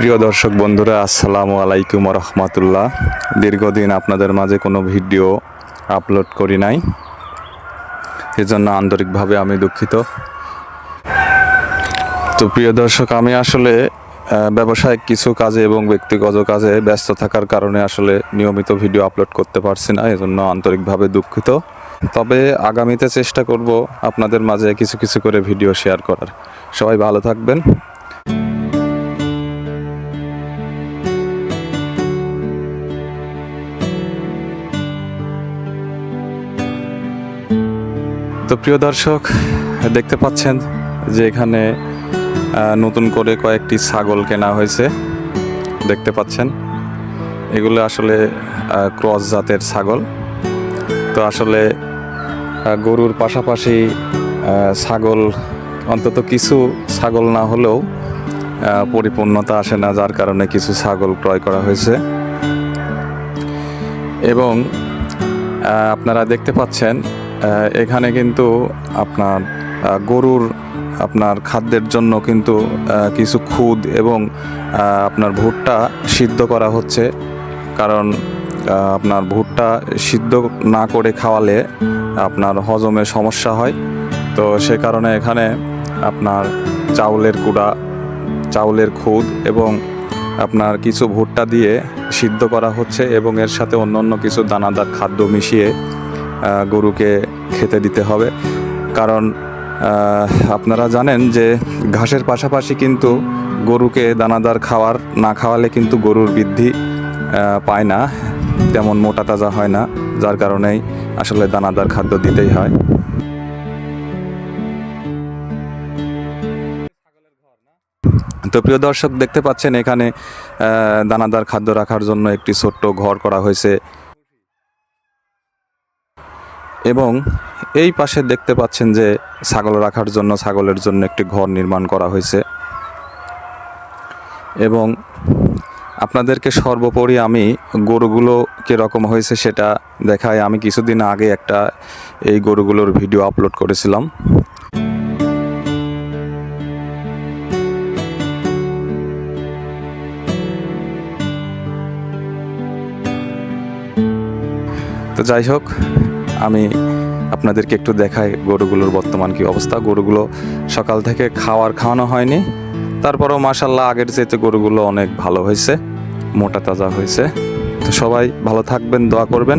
প্রিয় দর্শক বন্ধুরা, আসসালামু আলাইকুম রহমতুল্লাহ দীর্ঘদিন আপনাদের মাঝে কোনো ভিডিও আপলোড করি নাই। এজন্য আন্তরিকভাবে আমি দুঃখিত। তো প্রিয় দর্শক, আমি আসলে ব্যবসায়িক কিছু কাজে এবং ব্যক্তিগত কাজে ব্যস্ত থাকার কারণে আসলে নিয়মিত ভিডিও আপলোড করতে পারছি না, এজন্য আন্তরিকভাবে দুঃখিত। তবে আগামীতে চেষ্টা করব আপনাদের মাঝে কিছু কিছু করে ভিডিও শেয়ার করার। সবাই ভালো থাকবেন। তো প্রিয় দর্শক, দেখতে পাচ্ছেন যে এখানে নতুন করে কয়েকটি ছাগল কেনা হয়েছে। দেখতে পাচ্ছেন, এগুলো আসলে ক্রস জাতের ছাগল। তো আসলে গরুর পাশাপাশি ছাগল, অন্তত কিছু ছাগল না হলেও পরিপূর্ণতা আসে না, যার কারণে কিছু ছাগল ক্রয় করা হয়েছে। এবং আপনারা দেখতে পাচ্ছেন এখানে কিন্তু আপনার গরুর আপনার খাদ্যের জন্য কিন্তু কিছু খুদ এবং আপনার ভুট্টা সিদ্ধ করা হচ্ছে। কারণ আপনার ভুট্টা সিদ্ধ না করে খাওয়ালে আপনার হজমে সমস্যা হয়। তো সে কারণে এখানে আপনার চাউলের কুড়া, চাউলের খুদ এবং আপনার কিছু ভুট্টা দিয়ে সিদ্ধ করা হচ্ছে এবং এর সাথে অন্য অন্য কিছু দানাদার খাদ্য মিশিয়ে গরুকে খেতে দিতে হবে। কারণ আপনারা জানেন যে ঘাসের পাশাপাশি কিন্তু গরুকে দানাদার খাওয়ার, না খাওয়ালে কিন্তু গরুর বৃদ্ধি পায় না। তেমন মোটা তাজা হয় না, যার কারণেই আসলে দানাদার খাদ্য দিতেই হয়। তো প্রিয় দর্শক, দেখতে পাচ্ছেন এখানে দানাদার খাদ্য রাখার জন্য একটি ছোট্ট ঘর করা হয়েছে। এবং এই পাশে দেখতে পাচ্ছেন যে ছাগল রাখার জন্য ছাগলের জন্য একটি ঘর নির্মাণ করা হয়েছে। এবং আপনাদেরকে সর্বোপরি আমি গরুগুলো কীরকম হয়েছে সেটা দেখায় আমি কিছুদিন আগে একটা এই গরুগুলোর ভিডিও আপলোড করেছিলাম। তো যাই হোক আমি আপনাদেরকে একটু দেখাই গরুগুলোর বর্তমান কি অবস্থা। গরুগুলো সকাল থেকে খাওয়ার খাওয়ানো হয়নি। তারপরেও মাসাল্লাহ আগের চাইতে গরুগুলো অনেক ভালো হয়েছে, মোটা তাজা হয়েছে। তো সবাই ভালো থাকবেন, দোয়া করবেন।